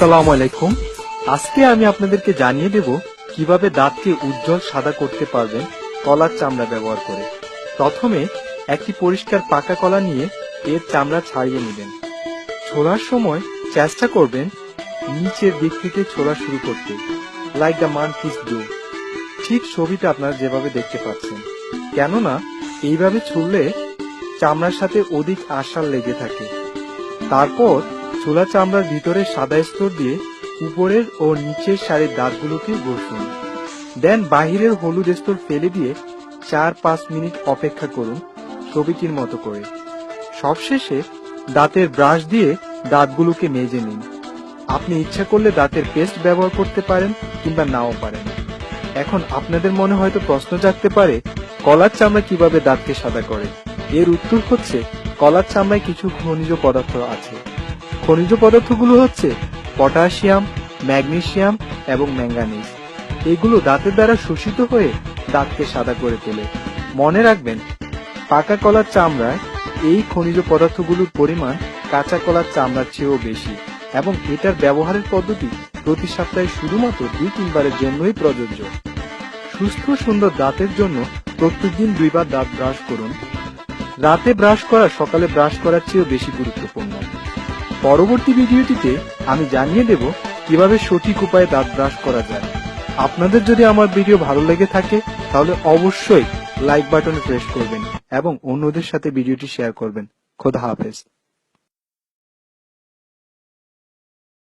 সালাম আলাইকুম। আজকে আমি আপনাদেরকে জানিয়ে দেব কীভাবে দাঁতকে উজ্জ্বল সাদা করতে পারবেন কলার চামড়া ব্যবহার করে। প্রথমে একটি পরিষ্কার পাকা কলা নিয়ে এর চামড়া ছাড়িয়ে নেবেন। ছোড়ার সময় চেষ্টা করবেন নিচের দিক থেকে ছোড়া শুরু করতে like the man kiss do ঠিক ছবিটা আপনারা যেভাবে দেখতে পাচ্ছেন। কেননা এইভাবে ছুড়লে চামড়ার সাথে অধিক আশার লেগে থাকে। তারপর ছোলা চামড়ার ভিতরে সাদা স্তর দিয়ে উপরের ও নিচের সারির দাঁতগুলোকে ঘষুন। দেন বাহিরের হলুদ স্তর ফেলে দিয়ে চার পাঁচ মিনিট অপেক্ষা করুন ছবিটির মতো করে। সবশেষে দাঁতের ব্রাশ দিয়ে দাঁতগুলোকে মেজে নিন। আপনি ইচ্ছা করলে দাঁতের পেস্ট ব্যবহার করতে পারেন কিংবা নাও পারেন। এখন আপনাদের মনে হয়তো প্রশ্ন জাগতে পারে কলার চামড়া কীভাবে দাঁতকে সাদা করে? এর উত্তর হচ্ছে, কলার চামড়ায় কিছু খনিজ পদার্থ আছে। খনিজ পদার্থগুলো হচ্ছে পটাশিয়াম ম্যাগনেসিয়াম এবং ম্যাঙ্গানিজ। এগুলো দাঁতের দ্বারা শোষিত হয়ে দাঁতকে সাদা করে তোলে। মনে রাখবেন, পাকা কলার চামড়ায় এই খনিজ পদার্থগুলোর পরিমাণ কাঁচা কলার চামড়ার চেয়েও বেশি এবং এটার ব্যবহারের পদ্ধতি প্রতি সপ্তাহে শুধুমাত্র দুই তিনবারের জন্যই প্রযোজ্য। সুস্থ সুন্দর দাঁতের জন্য প্রত্যেকদিন দুইবার দাঁত ব্রাশ করুন। রাতে ব্রাশ করা, সকালে ব্রাশ করার চেয়েও বেশি গুরুত্বপূর্ণ। পরবর্তী ভিডিওটিতে আমি জানিয়ে দেব কীভাবে সঠিক উপায়ে দাঁত ব্রাশ করা যায়। আপনাদের যদি আমার ভিডিও ভালো লেগে থাকে, তাহলে অবশ্যই লাইক বাটনে প্রেস করবেন এবং অন্যদের সাথে ভিডিওটি শেয়ার করবেন। খোদা হাফেজ।